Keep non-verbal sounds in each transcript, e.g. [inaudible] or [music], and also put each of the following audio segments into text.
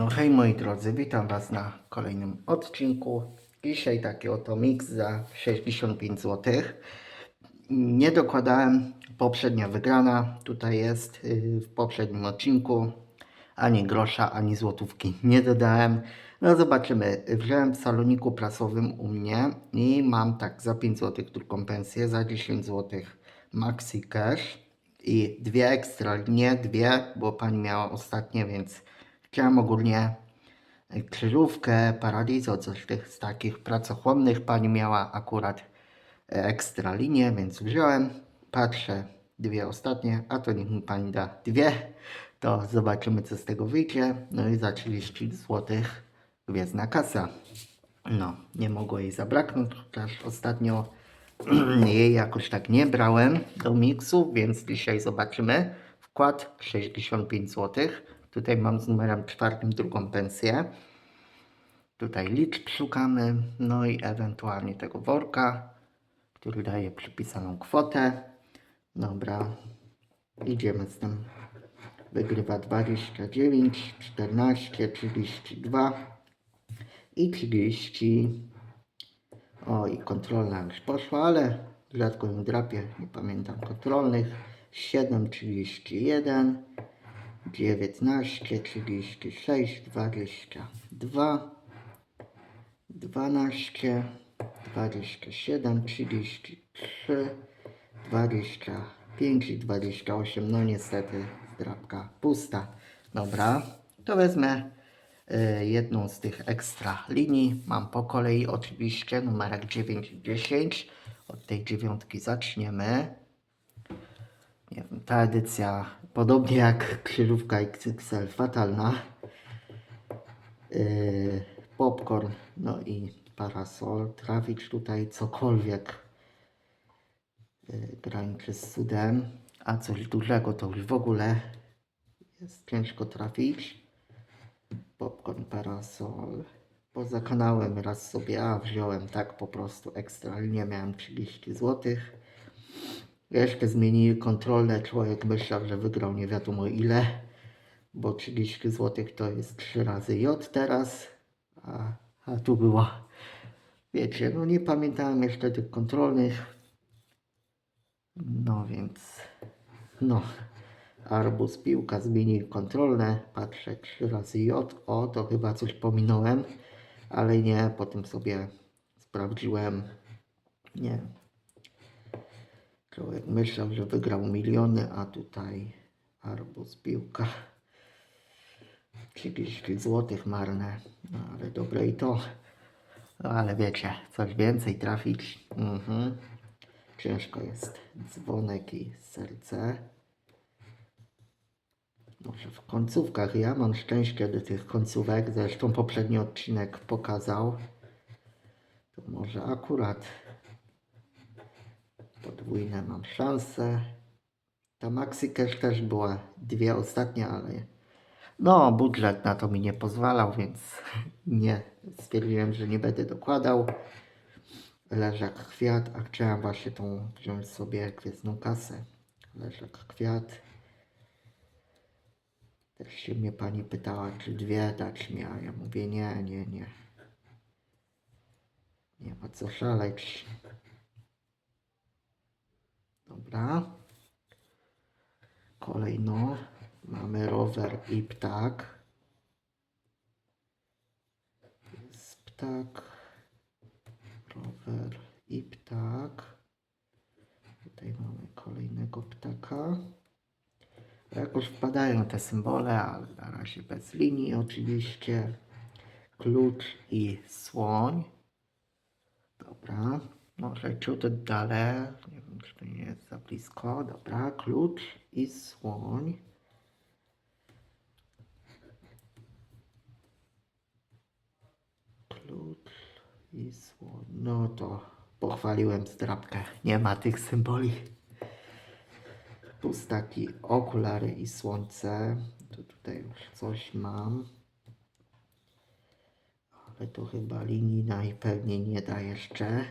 No hej moi drodzy, witam Was na kolejnym odcinku. Dzisiaj taki oto mix za 65 zł. Nie dokładałem, poprzednia wygrana tutaj jest yy, w poprzednim odcinku. Ani grosza, ani złotówki nie dodałem. No zobaczymy. Wziąłem w saloniku prasowym u mnie i mam tak za 5 zł drugą pensję, za 10 zł maxi cash i dwie ekstra linie, dwie, bo pani miała ostatnie, więc chciałem ogólnie krzyżówkę, paradiso, coś tych z takich pracochłonnych. Pani miała akurat e, ekstra linię, więc wziąłem. Patrzę, dwie ostatnie, a to niech mi pani da dwie. To zobaczymy, co z tego wyjdzie. No i za 30 zł gwiezdna kasa. No, nie mogło jej zabraknąć, chociaż ostatnio [clears throat] jej jakoś tak nie brałem do miksu, więc dzisiaj zobaczymy. Wkład 65 zł. Tutaj mam z numerem czwartym drugą pensję. Tutaj liczb szukamy, no i ewentualnie tego worka, który daje przypisaną kwotę. Dobra, idziemy z tym. Wygrywa 29, 14, 32 i 30. O, i kontrolna już poszła, ale rzadko ją drapię, nie pamiętam kontrolnych. 7, 31, 19, 36, 22, 12, 27, 33, 25 i 28. No niestety drapka pusta. Dobra, to wezmę y, jedną z tych ekstra linii. Mam po kolei oczywiście numerek 9 i 10. Od tej dziewiątki zaczniemy. Nie wiem, ta edycja, podobnie jak krzyżówka XXL, fatalna. Yy, popcorn, no i parasol. Trafić tutaj cokolwiek yy, graniczy z cudem, a coś dużego to już w ogóle jest ciężko trafić. Popcorn, parasol. Poza kanałem raz sobie a wziąłem tak po prostu ekstra linię, miałem 30 złotych. Jeszcze zmienili kontrolę. Człowiek myślał, że wygrał nie wiadomo ile, bo 30 zł to jest 3 razy J teraz, a, a tu było, wiecie, no nie pamiętałem jeszcze tych kontrolnych. No więc, no, arbuz, piłka, zmienili kontrolne. Patrzę, 3 razy J, o, to chyba coś pominąłem, ale nie, potem sobie sprawdziłem. Nie, Człowiek myślał, że wygrał miliony, a tutaj arbuz, piłka. 30 zł marne, no ale dobre i to. No ale wiecie, coś więcej trafić. Mhm. Ciężko jest. Dzwonek i serce. Może w końcówkach. Ja mam szczęście do tych końcówek. Zresztą poprzedni odcinek pokazał. To może akurat podwójne mam szanse. Ta Maxi Cash też była dwie ostatnie, ale no budżet na to mi nie pozwalał, więc nie stwierdziłem, że nie będę dokładał. Leżak kwiat, a chciałem właśnie tą wziąć sobie gwiezdną kasę. Leżak kwiat. Też się mnie pani pytała, czy dwie dać mi, a ja mówię nie, nie, nie. Nie ma co szaleć. Dobra. Kolejno mamy rower i ptak. Jest ptak. Rower i ptak. Tutaj mamy kolejnego ptaka. Jakoś wpadają te symbole, ale na razie bez linii oczywiście. Klucz i słoń. Dobra. Może ciut dalej. Nie wiem, czy to nie jest za blisko. Dobra, klucz i słoń. Klucz i słoń. No to pochwaliłem zdrabkę. Nie ma tych symboli. Pustaki, okulary i słońce. To tutaj już coś mam. Ale to chyba linii najpewniej nie da jeszcze.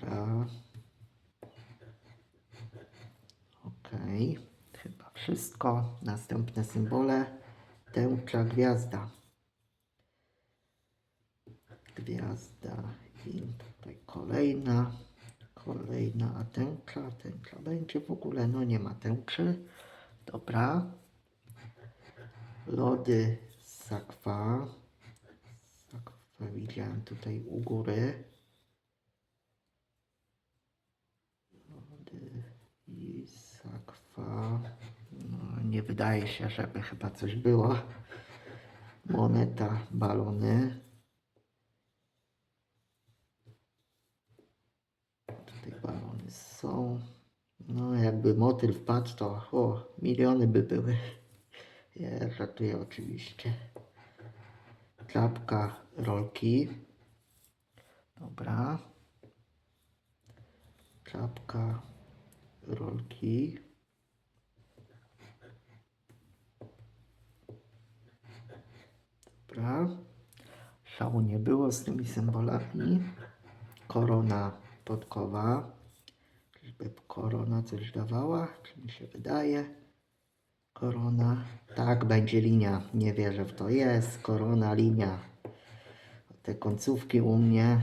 Dobra. Ok. Chyba wszystko. Następne symbole. tęcza gwiazda. Gwiazda i tutaj kolejna, kolejna, a tęcza, tęcza będzie w ogóle, no nie ma tęczy. Dobra. Lody sakwa. Sakwa widziałem tutaj u góry. Lody i sakwa. No, nie wydaje się, żeby chyba coś było. Moneta, balony. Tutaj balony są. No, jakby motyl wpadł, to o, miliony by były. Ja żartuję oczywiście. Klapka, rolki. Dobra. Czapka, rolki. Dobra. Szału nie było z tymi symbolami. Korona podkowa. Czyżby korona coś dawała? Czy mi się wydaje? Korona. Tak, będzie linia. Nie wierzę w to. Jest korona, linia. Te końcówki u mnie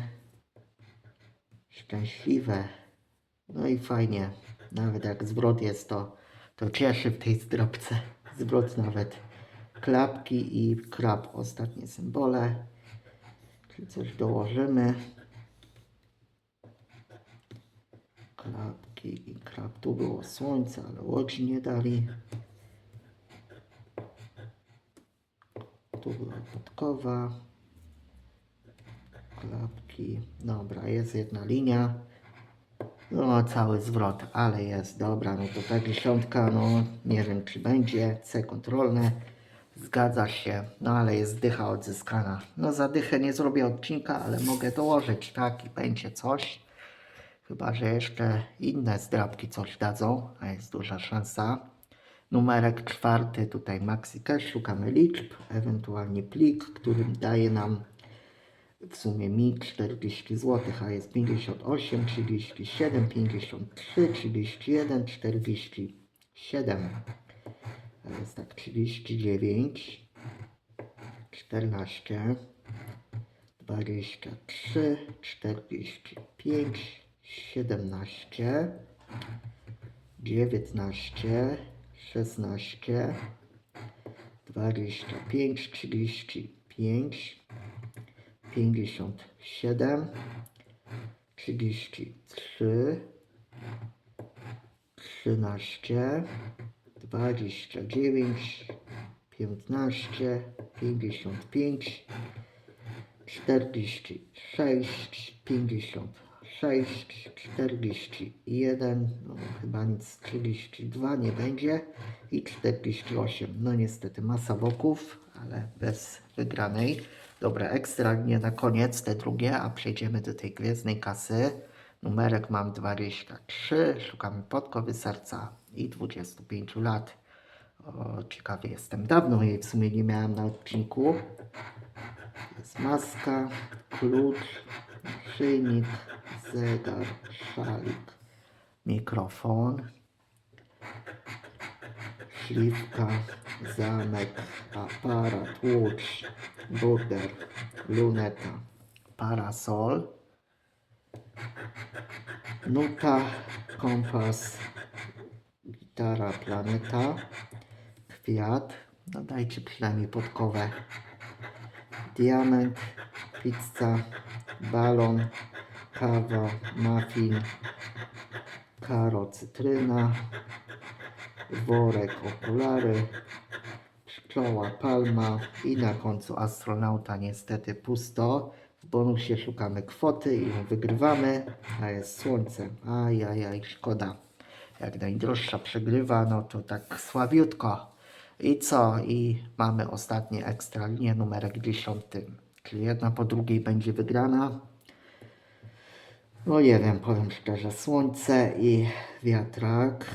szczęśliwe. No i fajnie. Nawet jak zwrot jest, to, to cieszy w tej zdrobce. Zwrot nawet. Klapki i krab. Ostatnie symbole. Czy coś dołożymy? Klapki i krab. Tu było słońce, ale łodzi nie dali. Tu była podkowa. Klapki. Dobra, jest jedna linia. No, cały zwrot, ale jest. Dobra, no to ta dziesiątka, no nie wiem czy będzie. C kontrolne. Zgadza się, no ale jest dycha odzyskana. No za dychę nie zrobię odcinka, ale mogę dołożyć, tak, i będzie coś. Chyba, że jeszcze inne zdrabki coś dadzą, a jest duża szansa. Numerek czwarty, tutaj Maxi szukamy liczb, ewentualnie plik, który daje nam w sumie mi 40 zł, a jest 58, 37, 53, 31, 47. Jest tak 39, 14, 23, 45, 17, 19, 16, 25, 35, 57, 33, 13, 29, 15, 55, 46, 56, 41, no chyba nic 32 nie będzie i 48. No niestety masa boków, ale bez wygranej. Dobra, ekstra nie na koniec, te drugie, a przejdziemy do tej gwiezdnej kasy. Numerek mam 23, szukamy podkowy serca i 25 lat. O, ciekawy jestem. Dawno jej w sumie nie miałem na odcinku. Jest maska, klucz, naszyjnik, zegar, szalik, mikrofon, śliwka, zamek, aparat, łódź, burger, luneta, parasol, nuta, kompas, gitara, planeta, kwiat, no dajcie przynajmniej podkowę, diament, pizza, balon, kawa, muffin, karo, cytryna, worek, okulary, pszczoła, palma i na końcu astronauta. Niestety pusto. W bonusie szukamy kwoty i wygrywamy, a jest słońce. Ajajaj, szkoda. Jak najdroższa przegrywa, no to tak słabiutko. I co? I mamy ostatnie ekstra linię, numerek 10. Czyli jedna po drugiej będzie wygrana. No nie wiem, powiem szczerze, słońce i wiatrak.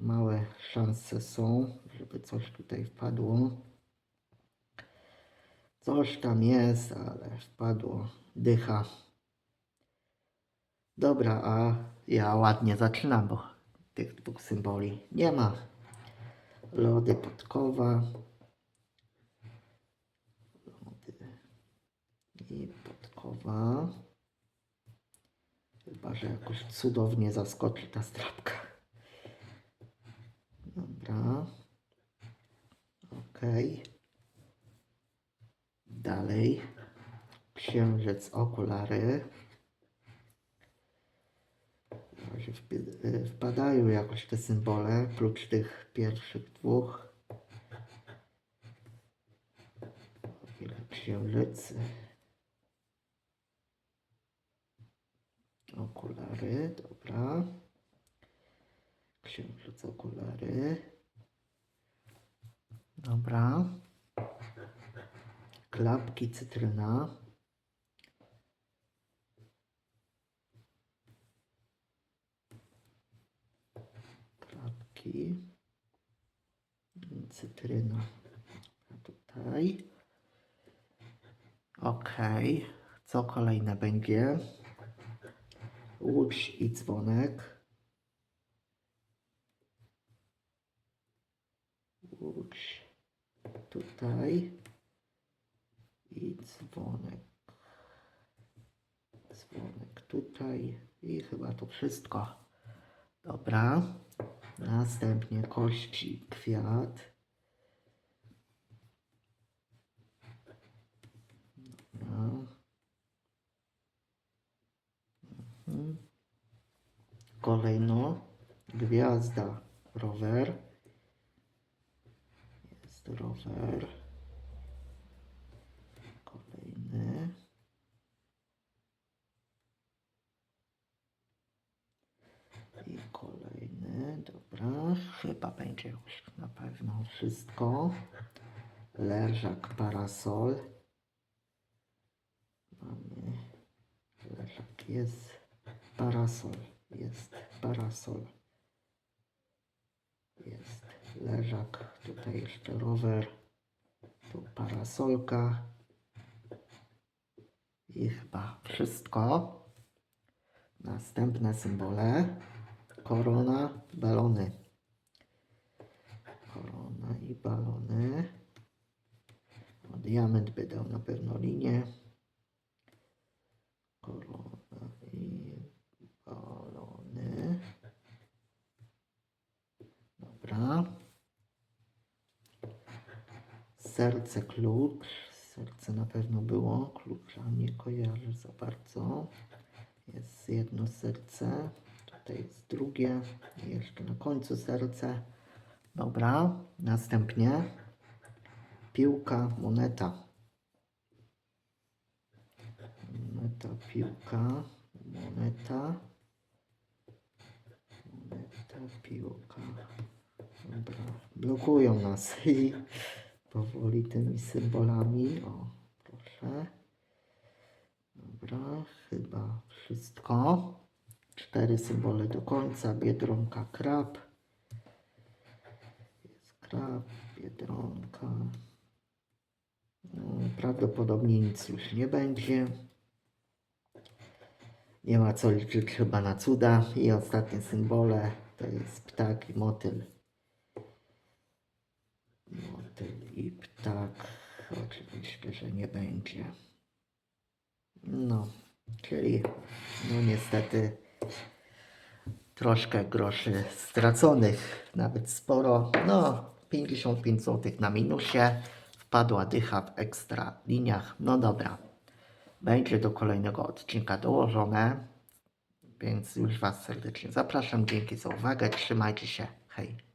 Małe szanse są, żeby coś tutaj wpadło. Coś tam jest, ale wpadło. Dycha. Dobra, a ja ładnie zaczynam, bo tych dwóch symboli nie ma. Lody podkowa. Lody i podkowa. Chyba, że jakoś cudownie zaskoczy ta strapka. Dobra. Okej. Dalej. Księżyc, okulary. Y, Wpadają jakoś te symbole, prócz tych pierwszych dwóch. Księżycy. Okulary, dobra. Księżyc, okulary. Dobra. Klapki, cytryna. Klapki. Cytryna. Tutaj. Ok. Co kolejne będzie? Łódź i dzwonek. Łódź tutaj i dzwonek. Dzwonek tutaj i chyba to wszystko. Dobra. Następnie kości, kwiat. Mhm. Kolejno gwiazda, rower. Jest rower. Dobra. Chyba będzie już na pewno wszystko. Leżak, parasol. Mamy leżak, jest parasol, jest parasol. Jest leżak, tutaj jeszcze rower, tu parasolka. I chyba wszystko. Następne symbole. Korona, balony. Korona i balony. O, diament by dał na pewno linię. Korona i balony. Dobra. Serce, klucz. Serce na pewno było. Klucza nie kojarzę za bardzo. Jest jedno serce. Tutaj jest drugie. Jeszcze na końcu serce. Dobra. Następnie piłka, moneta. Moneta, piłka, moneta. Moneta, piłka. Dobra. Blokują nas i powoli tymi symbolami. O, proszę. Dobra, chyba wszystko. Cztery symbole do końca. Biedronka, krab. Jest krab, biedronka. No, prawdopodobnie nic już nie będzie. Nie ma co liczyć chyba na cuda. I ostatnie symbole to jest ptak i motyl. Motyl i ptak. Oczywiście, że nie będzie. No, czyli no niestety troszkę groszy straconych, nawet sporo. No, 55 zł na minusie. Wpadła dycha w ekstra liniach. No dobra, będzie do kolejnego odcinka dołożone, więc już Was serdecznie zapraszam. Dzięki za uwagę. Trzymajcie się. Hej.